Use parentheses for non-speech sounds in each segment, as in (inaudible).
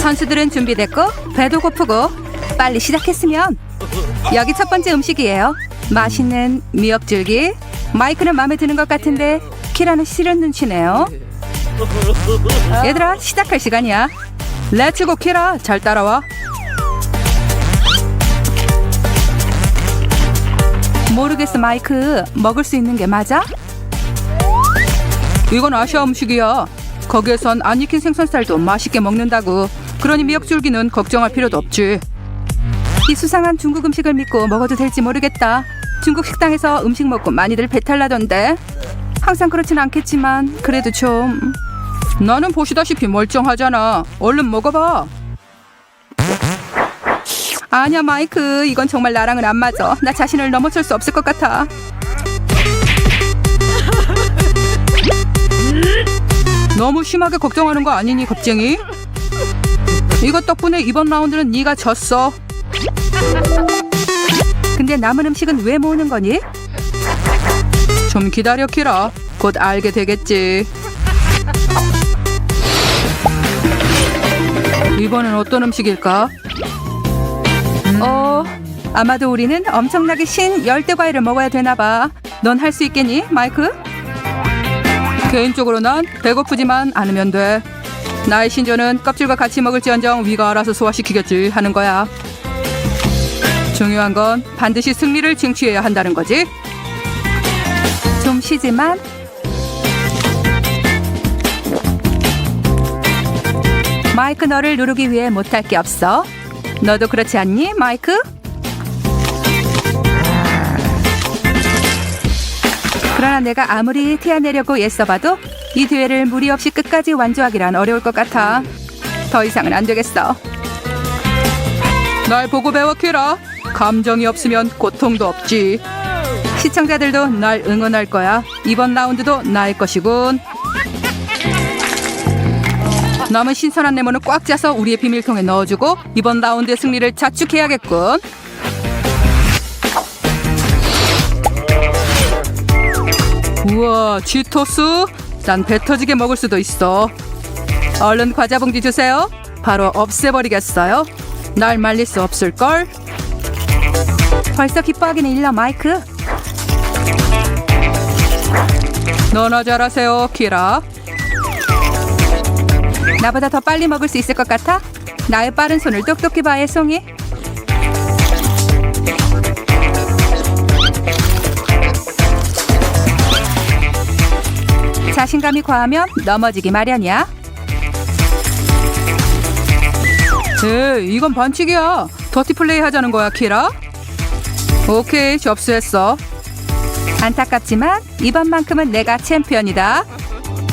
선수들은 준비됐고 배도 고프고 빨리 시작했으면 여기 첫 번째 음식이에요. 맛있는 미역줄기. 마이크는 마음에 드는 것 같은데 키라는 싫은 눈치네요. 얘들아 시작할 시간이야. 렛츠고 키라 잘 따라와. 모르겠어 마이크 먹을 수 있는 게 맞아? 이건 아시아 음식이야. 거기에선 안 익힌 생선살도 맛있게 먹는다고. 그러니 미역줄기는 걱정할 필요도 없지. 이 수상한 중국 음식을 믿고 먹어도 될지 모르겠다. 중국 식당에서 음식 먹고 많이들 배탈 나던데. 항상 그렇진 않겠지만 그래도 좀. 나는 보시다시피 멀쩡하잖아. 얼른 먹어봐. 아니야 마이크 이건 정말 나랑은 안 맞아. 나 자신을 넘어설 수 없을 것 같아. 너무 심하게 걱정하는 거 아니니 겁쟁이? 이것 덕분에 이번 라운드는 네가 졌어. 근데 남은 음식은 왜 모으는 거니? 좀 기다려 키라. 곧 알게 되겠지. 이번엔 어떤 음식일까? 어, 아마도 우리는 엄청나게 신 열대 과일을 먹어야 되나 봐. 넌 할 수 있겠니, 마이크? 개인적으로 난 배고프지만 않으면 돼. 나의 신조는 껍질과 같이 먹을지언정 위가 알아서 소화시키겠지 하는 거야. 중요한 건 반드시 승리를 쟁취해야 한다는 거지. 좀 쉬지만 마이크 너를 누르기 위해 못할 게 없어. 너도 그렇지 않니, 마이크? 그러나 내가 아무리 티어내려고 애써봐도 이 기회를 무리 없이 끝까지 완주하기란 어려울 것 같아. 더 이상은 안 되겠어. 날 보고 배워 키라. 감정이 없으면 고통도 없지. 시청자들도 날 응원할 거야. 이번 라운드도 나의 것이군. 남은 신선한 레몬을 꽉 짜서 우리의 비밀통에 넣어주고 이번 라운드의 승리를 자축해야겠군. 우와, 치토스? 난배 터지게 먹을 수도 있어. 얼른 과자 봉지 주세요. 바로 없애버리겠어요. 날 말릴 수 없을걸? 벌써 기뻐하기는 일러 마이크. 너나 잘하세요, 키라. 나보다 더 빨리 먹을 수 있을 것 같아? 나의 빠른 손을 똑똑히 봐, 애송이. 자신감이 과하면 넘어지기 마련이야. 에이, 이건 반칙이야. 더티 플레이 하자는 거야, 키라. 오케이, 접수했어. 안타깝지만 이번만큼은 내가 챔피언이다.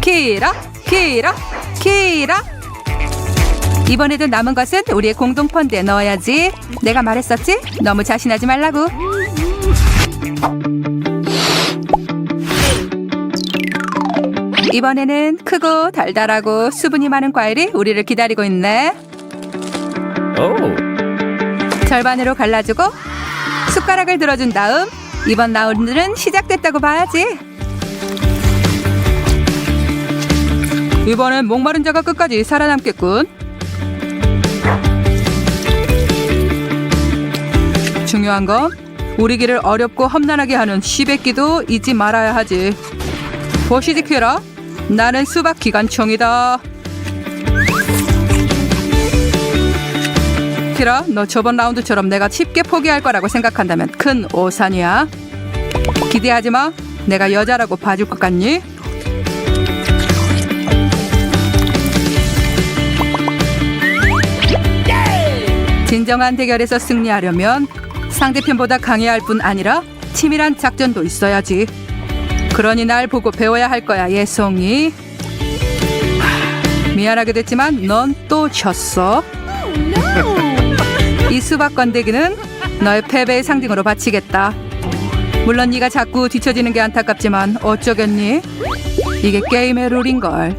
키라, 키라, 키라. 이번에도 남은 것은 우리의 공동 펀드에 넣어야지. 내가 말했었지? 너무 자신하지 말라고. 이번에는 크고 달달하고 수분이 많은 과일이 우리를 기다리고 있네. 절반으로 갈라주고 숟가락을 들어준 다음 이번 라운드는 시작됐다고 봐야지. 이번엔 목마른 자가 끝까지 살아남겠군. 중요한 건 우리 길을 어렵고 험난하게 하는 시베끼도 잊지 말아야 하지. 보시지 퀴라, 나는 수박 기관총이다. 키라, 너 저번 라운드처럼 내가 쉽게 포기할 거라고 생각한다면 큰 오산이야. 기대하지 마. 내가 여자라고 봐줄 것 같니? 진정한 대결에서 승리하려면 상대편보다 강해야 할 뿐 아니라 치밀한 작전도 있어야지. 그러니 날 보고 배워야 할 거야, 예송이. 미안하게 됐지만 넌 또 졌어. 이 수박 건데기는 너의 패배의 상징으로 바치겠다. 물론 네가 자꾸 뒤처지는 게 안타깝지만 어쩌겠니? 이게 게임의 룰인 걸.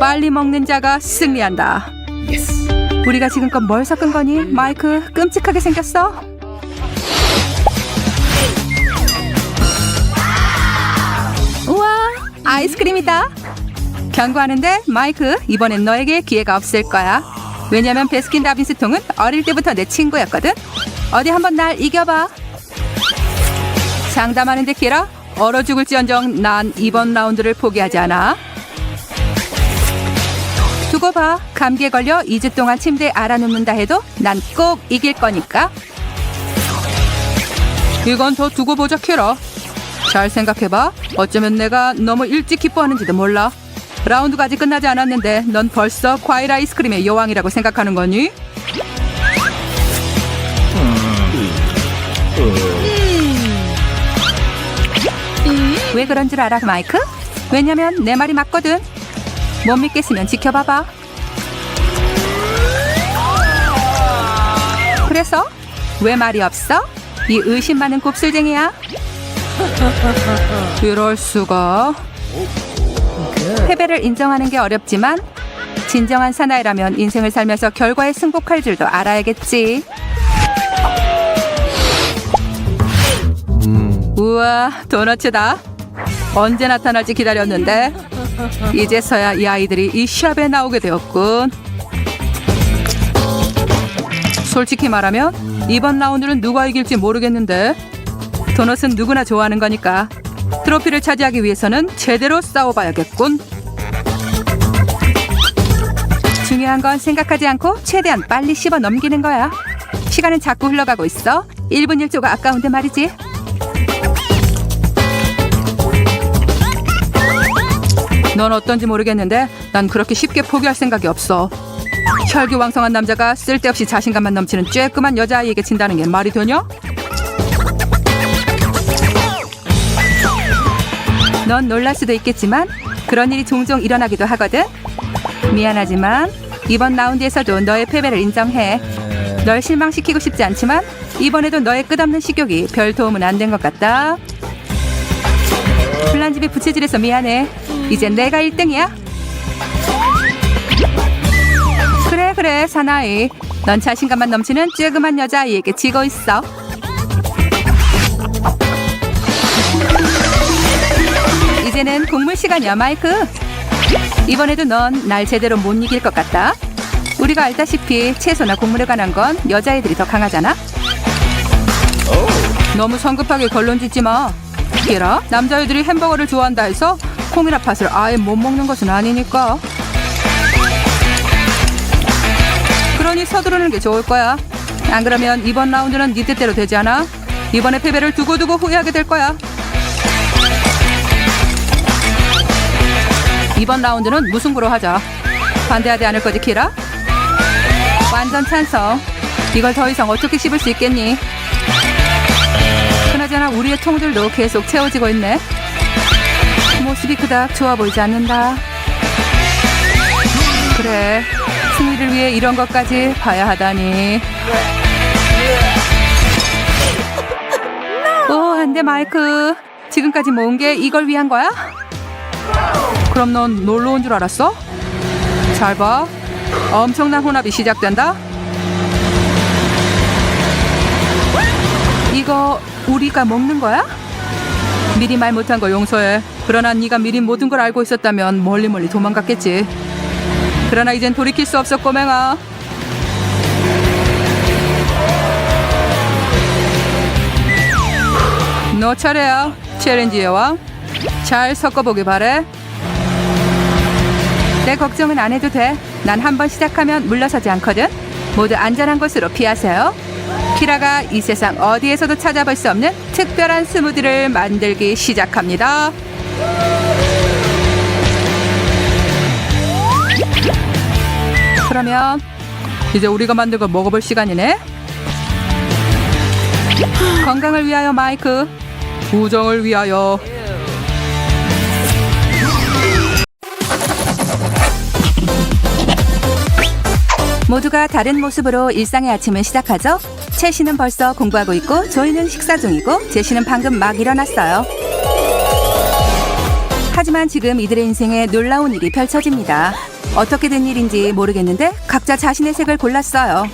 빨리 먹는 자가 승리한다. 우리가 지금껏 뭘 섞은 거니? 마이크 끔찍하게 생겼어. 아이스크림이다. 경고하는데 마이크 이번엔 너에게 기회가 없을 거야. 왜냐면 베스킨 라빈스 통은 어릴 때부터 내 친구였거든. 어디 한번 날 이겨봐. 장담하는데 키라 얼어 죽을지언정 난 이번 라운드를 포기하지 않아. 두고 봐. 감기에 걸려 2주 동안 침대에 알아눕는다 해도 난 꼭 이길 거니까. 이건 더 두고 보자 키라. 잘 생각해봐. 어쩌면 내가 너무 일찍 기뻐하는지도 몰라. 라운드가 아직 끝나지 않았는데 넌 벌써 과일 아이스크림의 여왕이라고 생각하는 거니? 왜 그런 줄 알아, 마이크? 왜냐면 내 말이 맞거든. 못 믿겠으면 지켜봐봐. 그래서 왜 말이 없어? 이 의심 많은 곱슬쟁이야. (laughs) 이럴 수가. 패배를 인정하는 게 어렵지만 진정한 사나이라면 인생을 살면서 결과에 승복할 줄도 알아야겠지. 우와, 도너츠다. 언제 나타날지 기다렸는데 이제서야 이 아이들이 이 샵에 나오게 되었군. 솔직히 말하면 이번 라운드는 누가 이길지 모르겠는데 도넛은 누구나 좋아하는 거니까 트로피를 차지하기 위해서는 제대로 싸워봐야겠군. 중요한 건 생각하지 않고 최대한 빨리 씹어 넘기는 거야. 시간은 자꾸 흘러가고 있어. 1분 1초가 아까운데 말이지. 넌 어떤지 모르겠는데 난 그렇게 쉽게 포기할 생각이 없어. 혈기왕성한 남자가 쓸데없이 자신감만 넘치는 쬐끄만 여자아이에게 진다는 게 말이 되냐? 넌 놀랄 수도 있겠지만 그런 일이 종종 일어나기도 하거든. 미안하지만 이번 라운드에서도 너의 패배를 인정해. 널 실망시키고 싶지 않지만 이번에도 너의 끝없는 식욕이 별 도움은 안 된 것 같다. 플란집이 부채질해서 미안해. 이제 내가 1등이야. 그래 그래 사나이. 넌 자신감만 넘치는 쬐그만 여자아이에게 지고 있어. 이제는 곡물 시간이야 마이크. 이번에도 넌 날 제대로 못 이길 것 같다. 우리가 알다시피 채소나 곡물에 관한 건 여자애들이 더 강하잖아. 너무 성급하게 결론 짓지 마. 얘라 남자애들이 햄버거를 좋아한다 해서 콩이나 팥을 아예 못 먹는 것은 아니니까. 그러니 서두르는 게 좋을 거야. 안 그러면 이번 라운드는 네 뜻대로 되지 않아? 이번에 패배를 두고두고 후회하게 될 거야. 이번 라운드는 무승부로 하자. 반대하지 않을 거지, 키라? 완전 찬성. 이걸 더 이상 어떻게 씹을 수 있겠니? 그나저나 우리의 통들도 계속 채워지고 있네. 모습이 그닥 좋아 보이지 않는다. 그래, 승리를 위해 이런 것까지 봐야 하다니. 오, 안 돼, 마이크. 지금까지 모은 게 이걸 위한 거야? 그럼 넌 놀러 온 줄 알았어? 잘 봐. 엄청난 혼합이 시작된다. 이거 우리가 먹는 거야? 미리 말 못한 거 용서해. 그러나 네가 미리 모든 걸 알고 있었다면 멀리 멀리 도망갔겠지. 그러나 이젠 돌이킬 수 없어 꼬맹아. 너 차례야. 챌린지 여왕. 잘 섞어보기 바래. 내 걱정은 안 해도 돼. 난 한번 시작하면 물러서지 않거든. 모두 안전한 곳으로 피하세요. 키라가 이 세상 어디에서도 찾아볼 수 없는 특별한 스무디를 만들기 시작합니다. 그러면 이제 우리가 만든 걸 먹어볼 시간이네. 건강을 위하여 마이크, 우정을 위하여. 모두가 다른 모습으로 일상의 아침을 시작하죠. 채 씨는 벌써 공부하고 있고 조이는 식사 중이고 제시는 방금 막 일어났어요. 하지만 지금 이들의 인생에 놀라운 일이 펼쳐집니다. 어떻게 된 일인지 모르겠는데 각자 자신의 색을 골랐어요.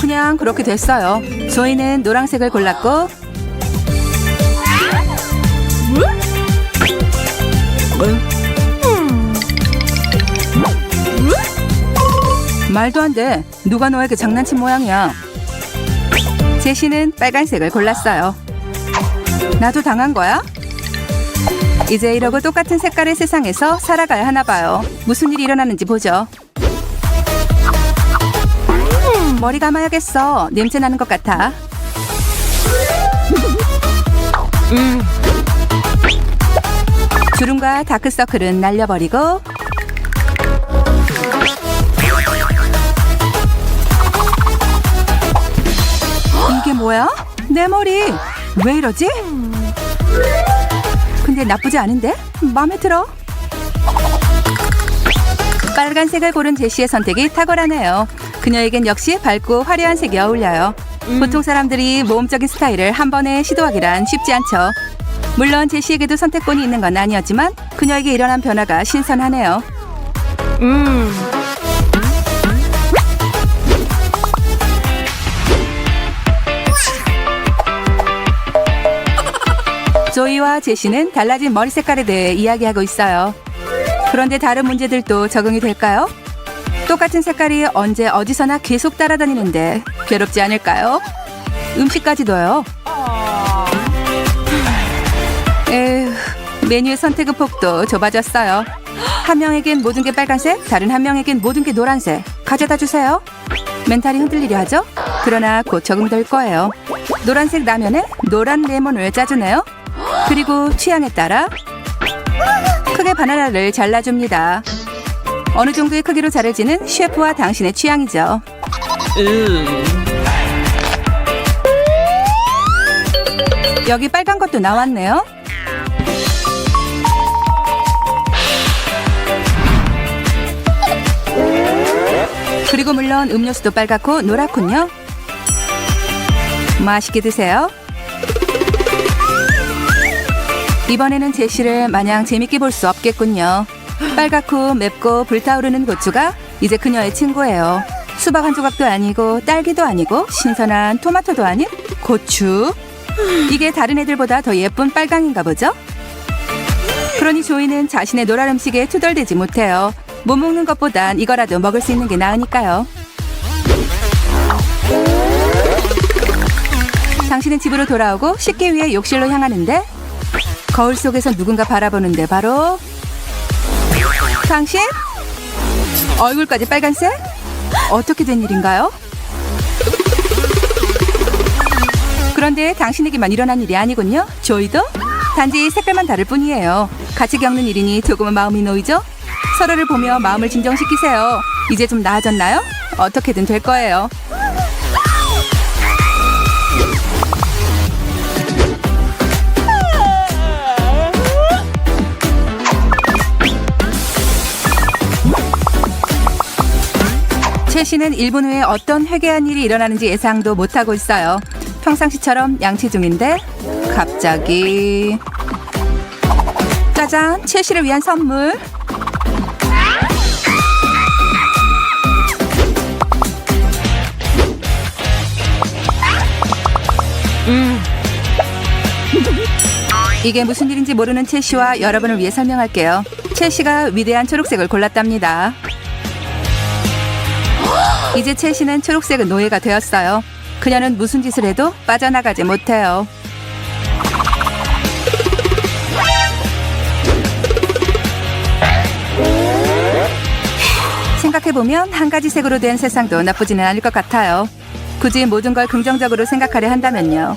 그냥 그렇게 됐어요. 조이는 노란색을 골랐고 말도 안 돼. 누가 너에게 장난친 모양이야. 제시는 빨간색을 골랐어요. 나도 당한 거야? 이제 이러고 똑같은 색깔의 세상에서 살아가야 하나 봐요. 무슨 일이 일어나는지 보죠. 머리 감아야겠어. 냄새 나는 것 같아. 주름과 다크서클은 날려버리고. 이게 뭐야? 내 머리. 왜 이러지? 근데 나쁘지 않은데? 마음에 들어. 빨간색을 고른 제시의 선택이 탁월하네요. 그녀에겐 역시 밝고 화려한 색이 어울려요. 보통 사람들이 모험적인 스타일을 한 번에 시도하기란 쉽지 않죠 물론 제시에게도 선택권이 있는 건 아니었지만 그녀에게 일어난 변화가 신선하네요 조이와 제시는 달라진 머리 색깔에 대해 이야기하고 있어요. 그런데 다른 문제들도 적응이 될까요? 똑같은 색깔이 언제 어디서나 계속 따라다니는데 괴롭지 않을까요? 음식까지도요. 메뉴의 선택의 폭도 좁아졌어요. 한 명에겐 모든 게 빨간색, 다른 한 명에겐 모든 게 노란색. 가져다 주세요. 멘탈이 흔들리려 하죠? 그러나 곧 적응될 거예요. 노란색 라면에 노란 레몬을 짜주네요. 그리고 취향에 따라 크게 바나나를 잘라줍니다. 어느 정도의 크기로 자를지는 셰프와 당신의 취향이죠. 여기 빨간 것도 나왔네요. 그리고 물론 음료수도 빨갛고 노랗군요. 맛있게 드세요. 이번에는 제시를 마냥 재밌게 볼 수 없겠군요. 빨갛고 맵고 불타오르는 고추가 이제 그녀의 친구예요. 수박 한 조각도 아니고 딸기도 아니고 신선한 토마토도 아닌 고추. 이게 다른 애들보다 더 예쁜 빨강인가 보죠? 그러니 조이는 자신의 노란 음식에 투덜대지 못해요. 못 먹는 것보단 이거라도 먹을 수 있는 게 나으니까요. 당신은 집으로 돌아오고 씻기 위해 욕실로 향하는데 거울 속에서 누군가 바라보는데 바로 당신? 얼굴까지 빨간색? 어떻게 된 일인가요? 그런데 당신에게만 일어난 일이 아니군요. 조이도 단지 색깔만 다를 뿐이에요. 같이 겪는 일이니 조금은 마음이 놓이죠? 서로를 보며 마음을 진정시키세요. 이제 좀 나아졌나요? 어떻게든 될 거예요. 최 씨는 1분 후에 어떤 회개한 일이 일어나는지 예상도 못하고 있어요. 평상시처럼 양치 중인데 갑자기 짜잔! 최 씨를 위한 선물. 이게 무슨 일인지 모르는 채 씨와 여러분을 위해 설명할게요. 채 씨가 위대한 초록색을 골랐답니다. 이제 채 씨는 초록색은 노예가 되었어요. 그녀는 무슨 짓을 해도 빠져나가지 못해요. 생각해보면 한 가지 색으로 된 세상도 나쁘지는 않을 것 같아요. 굳이 모든 걸 긍정적으로 생각하려 한다면요.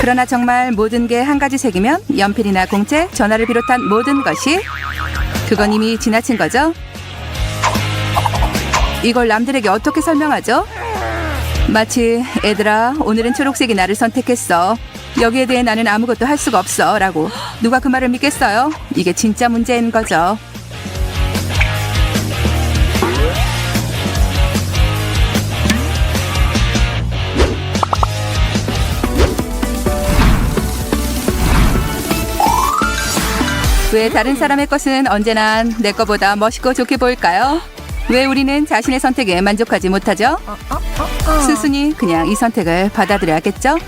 그러나 정말 모든 게 한 가지 색이면 연필이나 공채, 전화를 비롯한 모든 것이 그건 이미 지나친 거죠. 이걸 남들에게 어떻게 설명하죠? 마치 애들아 오늘은 초록색이 나를 선택했어. 여기에 대해 나는 아무것도 할 수가 없어 라고 누가 그 말을 믿겠어요? 이게 진짜 문제인 거죠. 왜 다른 사람의 것은 언제나 내 거보다 멋있고 좋게 보일까요? 왜 우리는 자신의 선택에 만족하지 못하죠? 스스니 그냥 이 선택을 받아들여야겠죠?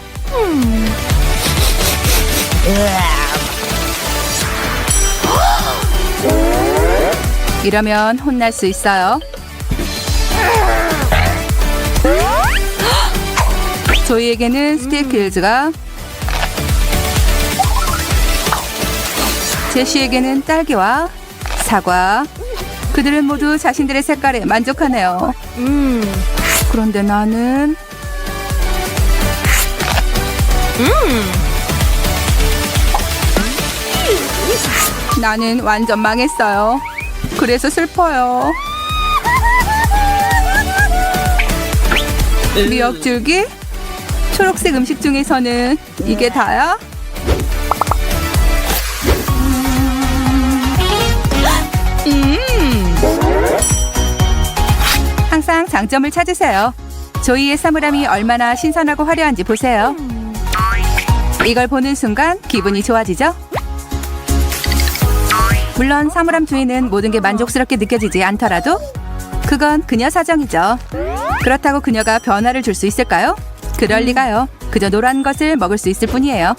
이러면 혼날 수 있어요. 조이에게는 스테이크 힐즈가 제시에게는 딸기와 사과 그들은 모두 자신들의 색깔에 만족하네요. 그런데 나는 나는 완전 망했어요. 그래서 슬퍼요. 미역줄기? 초록색 음식 중에서는 이게 다야? 항상 장점을 찾으세요. 조이의 사물함이 얼마나 신선하고 화려한지 보세요. 이걸 보는 순간 기분이 좋아지죠? 물론 사물함 주인은 모든 게 만족스럽게 느껴지지 않더라도 그건 그녀 사정이죠. 그렇다고 그녀가 변화를 줄 수 있을까요? 그럴 리가요. 그저 노란 것을 먹을 수 있을 뿐이에요.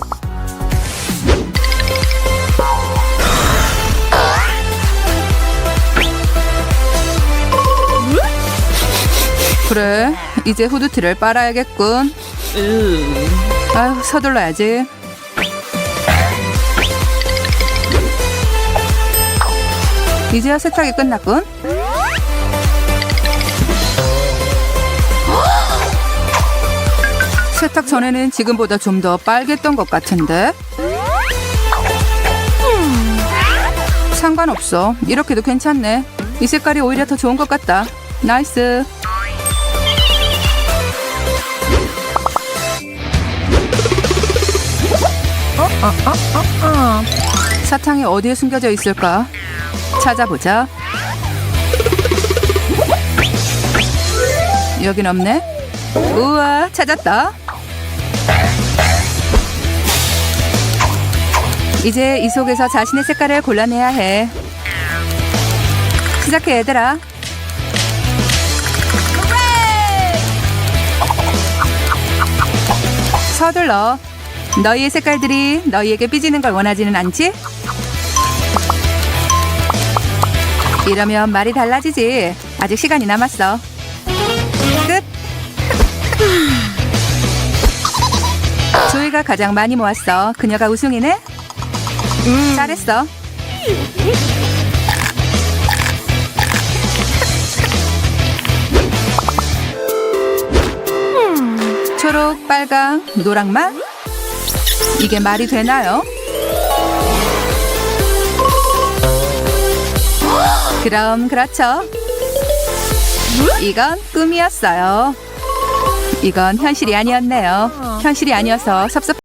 그래, 이제 후드티를 빨아야겠군. 아유, 서둘러야지. 이제야 세탁이 끝났군. 세탁 전에는 지금보다 좀 더 빨갰던 것 같은데. 상관없어. 이렇게도 괜찮네. 이 색깔이 오히려 더 좋은 것 같다. 나이스. 사탕이 어디에 숨겨져 있을까? 찾아보자. 여긴 없네. 우와, 찾았다. 이제 이 속에서 자신의 색깔을 골라내야 해. 시작해, 얘들아. 서둘러. 너희의 색깔들이 너희에게 삐지는 걸 원하지는 않지? 이러면 말이 달라지지. 아직 시간이 남았어. 끝. (laughs) 조이가 가장 많이 모았어. 그녀가 우승이네. 잘했어. 초록, 빨강, 노랑맛? 이게 말이 되나요? 그럼 그렇죠. 이건 꿈이었어요. 이건 현실이 아니었네요. 현실이 아니어서 섭섭.